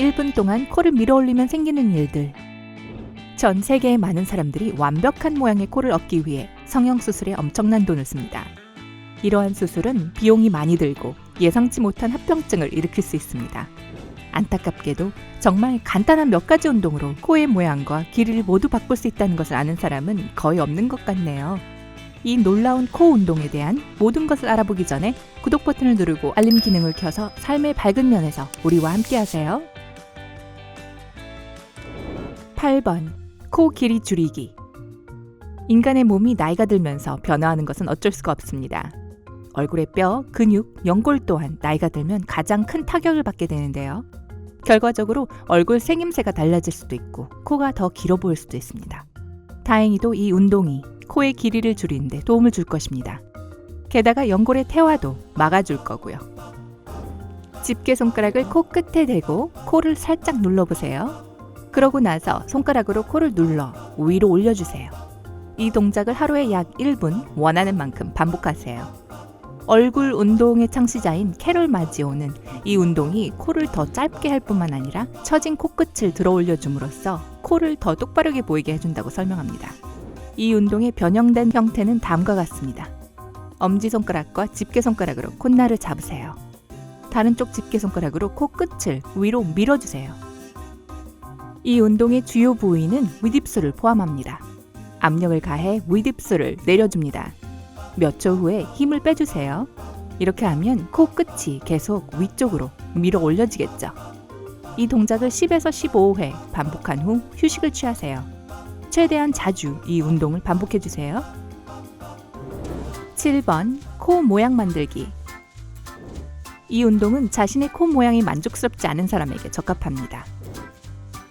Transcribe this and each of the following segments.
1분 동안 코를 밀어 올리면 생기는 일들. 전 세계의 많은 사람들이 완벽한 모양의 코를 얻기 위해 성형수술에 엄청난 돈을 씁니다. 이러한 수술은 비용이 많이 들고 예상치 못한 합병증을 일으킬 수 있습니다. 안타깝게도 정말 간단한 몇 가지 운동으로 코의 모양과 길이를 모두 바꿀 수 있다는 것을 아는 사람은 거의 없는 것 같네요. 이 놀라운 코 운동에 대한 모든 것을 알아보기 전에 구독 버튼을 누르고 알림 기능을 켜서 삶의 밝은 면에서 우리와 함께 하세요. 8번. 코 길이 줄이기. 인간의 몸이 나이가 들면서 변화하는 것은 어쩔 수가 없습니다. 얼굴의 뼈, 근육, 연골 또한 나이가 들면 가장 큰 타격을 받게 되는데요. 결과적으로 얼굴 생김새가 달라질 수도 있고 코가 더 길어 보일 수도 있습니다. 다행히도 이 운동이 코의 길이를 줄이는데 도움을 줄 것입니다. 게다가 연골의 태화도 막아줄 거고요. 집게 손가락을 코 끝에 대고 코를 살짝 눌러보세요. 그러고 나서 손가락으로 코를 눌러 위로 올려주세요. 이 동작을 하루에 약 1분 원하는 만큼 반복하세요. 얼굴 운동의 창시자인 캐롤 마지오는 이 운동이 코를 더 짧게 할 뿐만 아니라 처진 코끝을 들어 올려줌으로써 코를 더 똑바르게 보이게 해준다고 설명합니다. 이 운동의 변형된 형태는 다음과 같습니다. 엄지손가락과 집게손가락으로 콧날을 잡으세요. 다른 쪽 집게손가락으로 코끝을 위로 밀어주세요. 이 운동의 주요 부위는 윗입술을 포함합니다. 압력을 가해 윗입술을 내려줍니다. 몇 초 후에 힘을 빼주세요. 이렇게 하면 코 끝이 계속 위쪽으로 밀어 올려지겠죠. 이 동작을 10에서 15회 반복한 후 휴식을 취하세요. 최대한 자주 이 운동을 반복해 주세요. 7번 코 모양 만들기. 이 운동은 자신의 코 모양이 만족스럽지 않은 사람에게 적합합니다.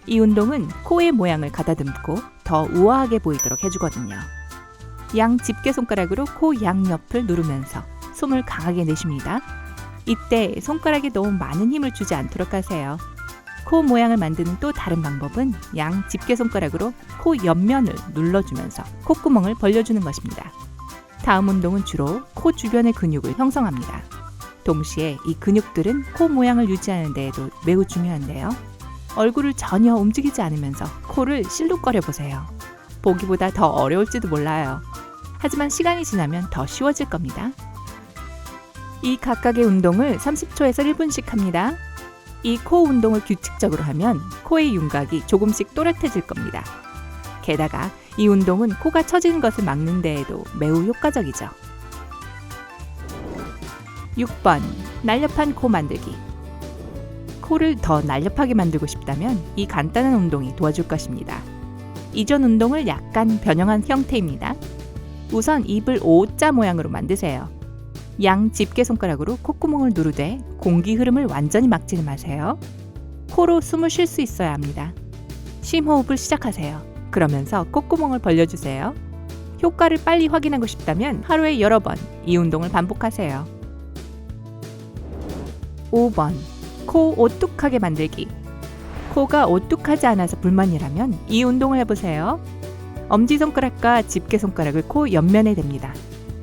이 운동은 코의 모양을 가다듬고 더 우아하게 보이도록 해주거든요. 양 집게 손가락으로 코 양옆을 누르면서 숨을 강하게 내쉽니다. 이때 손가락에 너무 많은 힘을 주지 않도록 하세요. 코 모양을 만드는 또 다른 방법은 양 집게 손가락으로 코 옆면을 눌러주면서 콧구멍을 벌려주는 것입니다. 다음 운동은 주로 코 주변의 근육을 형성합니다. 동시에 이 근육들은 코 모양을 유지하는 데에도 매우 중요한데요. 얼굴을 전혀 움직이지 않으면서 코를 실룩거려 보세요. 보기보다 더 어려울지도 몰라요. 하지만 시간이 지나면 더 쉬워질 겁니다. 이 각각의 운동을 30초에서 1분씩 합니다. 이 코 운동을 규칙적으로 하면 코의 윤곽이 조금씩 또렷해질 겁니다. 게다가 이 운동은 코가 처지는 것을 막는 데에도 매우 효과적이죠. 6번 날렵한 코 만들기 코를 더 날렵하게 만들고 싶다면 이 간단한 운동이 도와줄 것입니다. 이전 운동을 약간 변형한 형태입니다. 우선 입을 O자 모양으로 만드세요. 양 집게 손가락으로 콧구멍을 누르되 공기 흐름을 완전히 막지는 마세요. 코로 숨을 쉴 수 있어야 합니다. 심호흡을 시작하세요. 그러면서 콧구멍을 벌려주세요. 효과를 빨리 확인하고 싶다면 하루에 여러 번 이 운동을 반복하세요. 5번 코 오뚝하게 만들기 코가 오뚝하지 않아서 불만이라면 이 운동을 해보세요. 엄지손가락과 집게손가락을 코 옆면에 댑니다.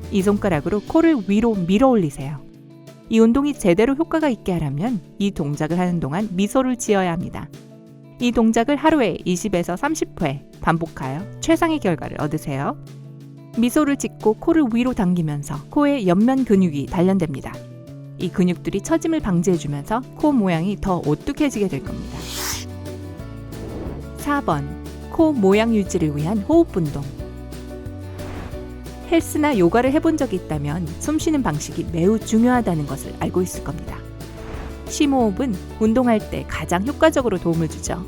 이 손가락으로 코를 위로 밀어 올리세요. 이 운동이 제대로 효과가 있게 하려면 이 동작을 하는 동안 미소를 지어야 합니다. 이 동작을 하루에 20에서 30회 반복하여 최상의 결과를 얻으세요. 미소를 짓고 코를 위로 당기면서 코의 옆면 근육이 단련됩니다. 이 근육들이 처짐을 방지해주면서 코 모양이 더 오뚝해지게 될 겁니다. 4번 코 모양 유지를 위한 호흡 운동. 헬스나 요가를 해본 적이 있다면 숨 쉬는 방식이 매우 중요하다는 것을 알고 있을 겁니다. 심호흡은 운동할 때 가장 효과적으로 도움을 주죠.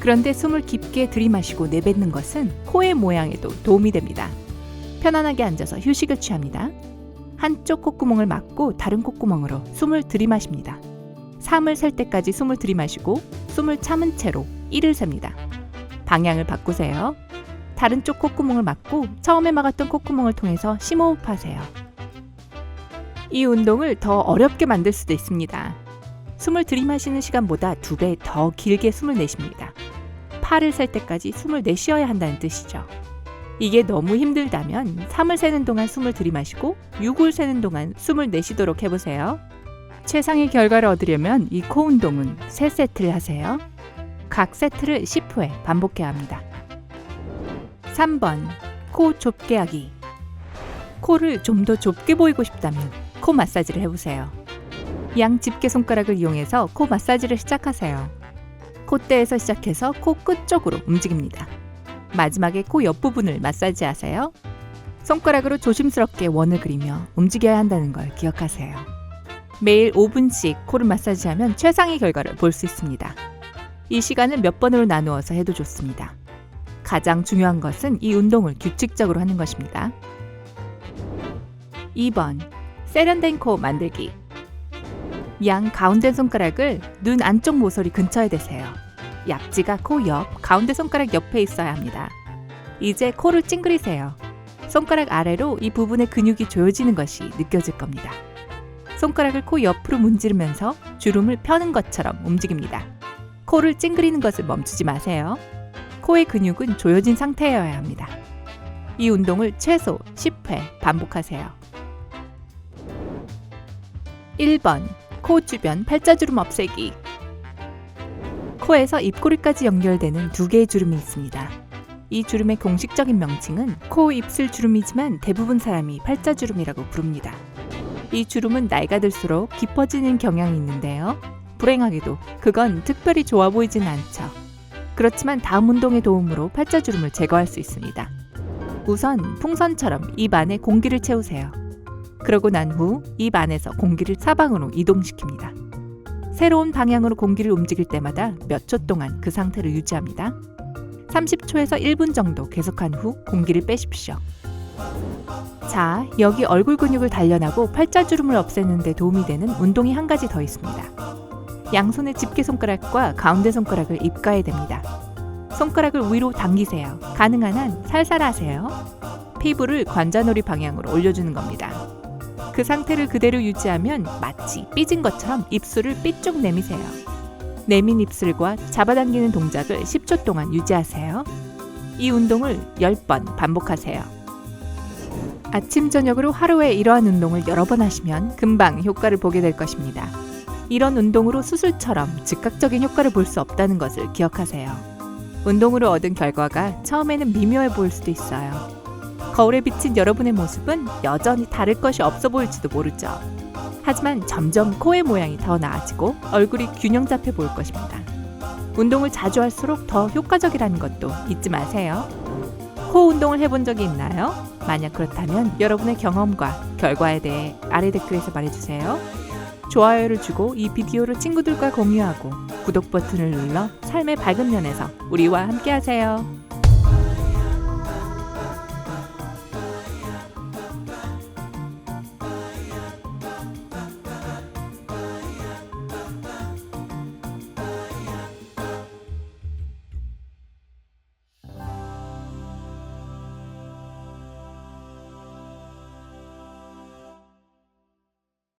그런데 숨을 깊게 들이마시고 내뱉는 것은 코의 모양에도 도움이 됩니다. 편안하게 앉아서 휴식을 취합니다. 한쪽 콧구멍을 막고 다른 콧구멍으로 숨을 들이마십니다. 3을 셀 때까지 숨을 들이마시고 숨을 참은 채로 1을 셉니다. 방향을 바꾸세요. 다른 쪽 콧구멍을 막고 처음에 막았던 콧구멍을 통해서 심호흡하세요. 이 운동을 더 어렵게 만들 수도 있습니다. 숨을 들이마시는 시간보다 두 배 더 길게 숨을 내쉽니다. 팔을 셀 때까지 숨을 내쉬어야 한다는 뜻이죠. 이게 너무 힘들다면 3을 세는 동안 숨을 들이마시고 6을 세는 동안 숨을 내쉬도록 해보세요. 최상의 결과를 얻으려면 이 코 운동은 3세트를 하세요. 각 세트를 10회 반복해야 합니다. 3번 코 좁게 하기 코를 좀 더 좁게 보이고 싶다면 코 마사지를 해보세요. 양 집게 손가락을 이용해서 코 마사지를 시작하세요. 콧대에서 시작해서 코 끝 쪽으로 움직입니다. 마지막에 코 옆부분을 마사지하세요. 손가락으로 조심스럽게 원을 그리며 움직여야 한다는 걸 기억하세요. 매일 5분씩 코를 마사지하면 최상의 결과를 볼 수 있습니다. 이 시간을 몇 번으로 나누어서 해도 좋습니다. 가장 중요한 것은 이 운동을 규칙적으로 하는 것입니다. 2번 세련된 코 만들기 양 가운데 손가락을 눈 안쪽 모서리 근처에 대세요. 약지가 코 옆, 가운데 손가락 옆에 있어야 합니다. 이제 코를 찡그리세요. 손가락 아래로 이 부분의 근육이 조여지는 것이 느껴질 겁니다. 손가락을 코 옆으로 문지르면서 주름을 펴는 것처럼 움직입니다. 코를 찡그리는 것을 멈추지 마세요. 코의 근육은 조여진 상태여야 합니다. 이 운동을 최소 10회 반복하세요. 1번 코 주변 팔자주름 없애기 코에서 입꼬리까지 연결되는 두 개의 주름이 있습니다. 이 주름의 공식적인 명칭은 코 입술 주름이지만 대부분 사람이 팔자 주름이라고 부릅니다. 이 주름은 나이가 들수록 깊어지는 경향이 있는데요. 불행하게도 그건 특별히 좋아 보이진 않죠. 그렇지만 다음 운동의 도움으로 팔자 주름을 제거할 수 있습니다. 우선 풍선처럼 입 안에 공기를 채우세요. 그러고 난 후 입 안에서 공기를 사방으로 이동시킵니다. 새로운 방향으로 공기를 움직일 때마다 몇 초 동안 그 상태를 유지합니다. 30초에서 1분 정도 계속한 후 공기를 빼십시오. 자, 여기 얼굴 근육을 단련하고 팔자주름을 없애는 데 도움이 되는 운동이 한 가지 더 있습니다. 양손의 집게 손가락과 가운데 손가락을 입가에 댑니다. 손가락을 위로 당기세요. 가능한 한 살살 하세요. 피부를 관자놀이 방향으로 올려주는 겁니다. 그 상태를 그대로 유지하면 마치 삐진 것처럼 입술을 삐쭉 내미세요. 내민 입술과 잡아당기는 동작을 10초 동안 유지하세요. 이 운동을 10번 반복하세요. 아침, 저녁으로 하루에 이러한 운동을 여러 번 하시면 금방 효과를 보게 될 것입니다. 이런 운동으로 수술처럼 즉각적인 효과를 볼 수 없다는 것을 기억하세요. 운동으로 얻은 결과가 처음에는 미묘해 보일 수도 있어요. 거울에 비친 여러분의 모습은 여전히 다를 것이 없어 보일지도 모르죠. 하지만 점점 코의 모양이 더 나아지고 얼굴이 균형 잡혀 보일 것입니다. 운동을 자주 할수록 더 효과적이라는 것도 잊지 마세요. 코 운동을 해본 적이 있나요? 만약 그렇다면 여러분의 경험과 결과에 대해 아래 댓글에서 말해주세요. 좋아요를 주고 이 비디오를 친구들과 공유하고 구독 버튼을 눌러 삶의 밝은 면에서 우리와 함께 하세요.